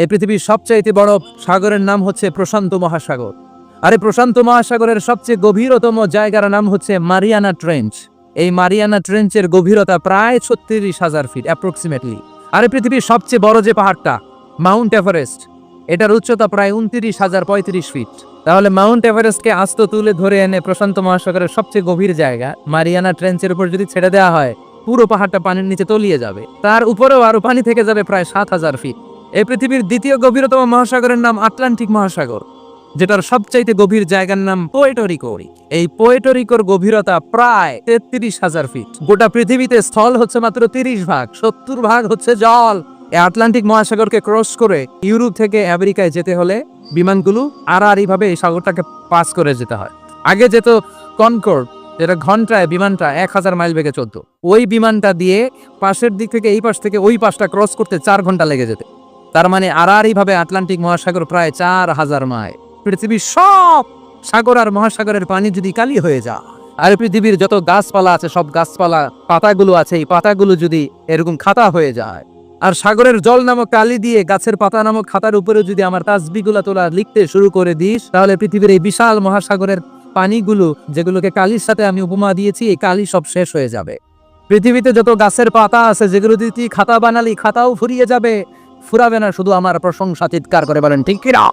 এই পৃথিবীর সবচাইতে বড় সাগরের নাম হচ্ছে প্রশান্ত মহাসাগর। আর এই প্রশান্ত মহাসাগরের সবচেয়ে গভীরতম জায়গার নাম হচ্ছে মারিয়ানা ট্রেঞ্চ। এই মারিয়ানা ট্রেঞ্চের গভীরতা প্রায় ছত্রিশ হাজার ফিট অ্যাপ্রক্সিমেটলি আর এই পৃথিবীর সবচেয়ে বড় যে পাহাড়টা, মাউন্ট এভারেস্ট, এটার উচ্চতা প্রায় উনত্রিশ হাজার পঁয়ত্রিশ ফিট। তাহলে মাউন্ট এভারেস্টকে আস্ত তুলে ধরে এনে প্রশান্ত মহাসাগরের সবচেয়ে গভীর জায়গা, মারিয়ানা ট্রেঞ্চের উপর যদি ছেড়ে দেওয়া হয়, পুরো পাহাড়টা পানির নিচে তলিয়ে যাবে। তার উপরেও আরও পানি থেকে যাবে প্রায় সাত হাজার ফিট। এই পৃথিবীর দ্বিতীয় গভীরতম মহাসাগরের নাম আটলান্টিক মহাসাগর, যেটার সবচাইতে গভীর জায়গার নাম পোয়েটোরিকো এই পোয়েটোরিকোর গভীরতা প্রায় তেত্রিশ হাজার ফিট। গোটা পৃথিবীতে স্থল হচ্ছে মাত্র তিরিশ ভাগ, সত্তর ভাগ হচ্ছে জল। আটলান্টিক মহাসাগরকে ক্রস করে ইউরোপ থেকে আমেরিকায় যেতে হলে বিমানগুলো আড়াআড়িভাবে এই সাগরটাকে পাস করে যেতে হয়। আগে যেত কনকোর্ড, যেটা ঘন্টায়, বিমানটা এক হাজার মাইল বেগে চলত। ওই বিমানটা দিয়ে পাশের দিক থেকে এই পাশ থেকে ওই পাশটা ক্রস করতে চার ঘণ্টা লেগে যেত। তার মানে আড়াআড়িভাবে আটলান্টিক মহাসাগর প্রায় চার হাজার মাইল। পৃথিবীর সব সাগর আর মহাসাগরের পানি যদি কালি হয়ে যায়, আর পৃথিবীর যত গাছপালা আছে, সব গাছপালা, পাতাগুলো আছে, এই পাতাগুলো যদি এরকম খাতা হয়ে যায়, আর সাগরের জল নামক কালি দিয়ে গাছের পাতা নামক খাতার উপরে যদি আমার তাসবিগুলা তোলা লিখতে শুরু করে দিস, তাহলে পৃথিবীর এই বিশাল মহাসাগরের পানিগুলো, যেগুলোকে কালির সাথে আমি উপমা দিয়েছি, এই কালি সব শেষ হয়ে যাবে। পৃথিবীতে যত গাছের পাতা আছে, যেগুলো দিয়ে তুই খাতা বানালি, খাতাও ফুরিয়ে যাবে। ফুরাবে না শুধু আমার প্রশংসা চিৎকার করে বলেন ঠিক কিনা?